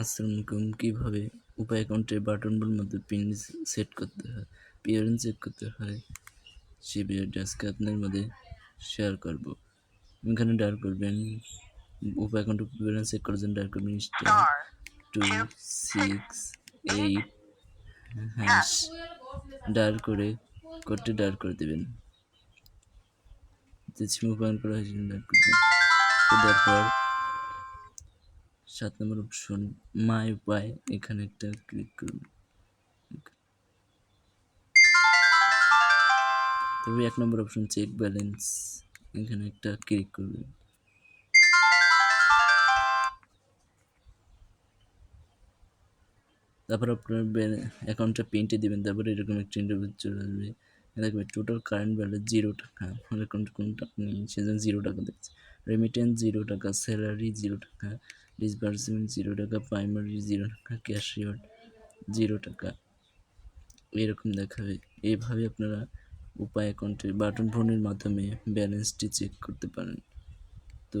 আসসালামু আলাইকুম। কীভাবে উপায় অ্যাকাউন্টের বাটনগুলোর মধ্যে পিন সেট করতে হয় পিয়ারেন্স চেক করতে হয় সে ভিডিওটা আজকে আপনার মধ্যে শেয়ার করব। এখানে ডায়াল করবেন উপায় অ্যাকাউন্টে পিয়ারেন্স চেক করার জন্য ডায়াল করবেন star two six eight hash dial করে কোডটি ডায়াল করে দেবেন। যে সিম উপায়ন করা হয়েছে ডায়াল করবেন। দেওয়ার পর সাত নম্বর অপশন মাই উপায় এখানে একটা ক্লিক করুন। তবে এক নম্বর অপশন চেক ব্যালেন্স এখানে একটা ক্লিক করবেন তারপর আপনার অ্যাকাউন্টটা প্রিন্টে দেবেন, তারপরে এরকম একটা ইন্টারভিউ চলে আসবে। দেখবে টোটাল কারেন্ট ব্যালেন্স জিরো টাকা। আমার অ্যাকাউন্টে কোনো টাকা নেই সেজন্য জিরো টাকা দেখছে রেমিটেন্স জিরো টাকা স্যালারি জিরো টাকা ডিসবার্সমেন্ট জিরো টাকা প্রাইমারি জিরো টাকা ক্যাশ রিওয়ার্ড জিরো টাকা। এরকম দেখাবে। এইভাবে আপনারা উপায় অ্যাকাউন্টে বাটন ফোনের মাধ্যমে ব্যালেন্সটি চেক করতে পারেন। তো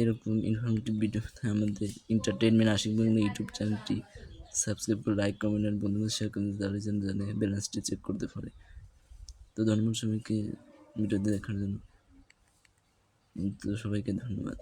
এরকম ইনফরমেটিভ ভিডিও আমাদের এন্টারটেনমেন্ট আশিক ইউটিউব চ্যানেলটি সাবস্ক্রাইব করে লাইক কমেন্ট আর বন্ধুদের শেয়ার করে তারা যেন জানে ব্যালেন্সটি চেক করতে পারে। তো ধন্যবাদ সবাইকে ভিডিওতে দেখার জন্য। তো সবাইকে ধন্যবাদ।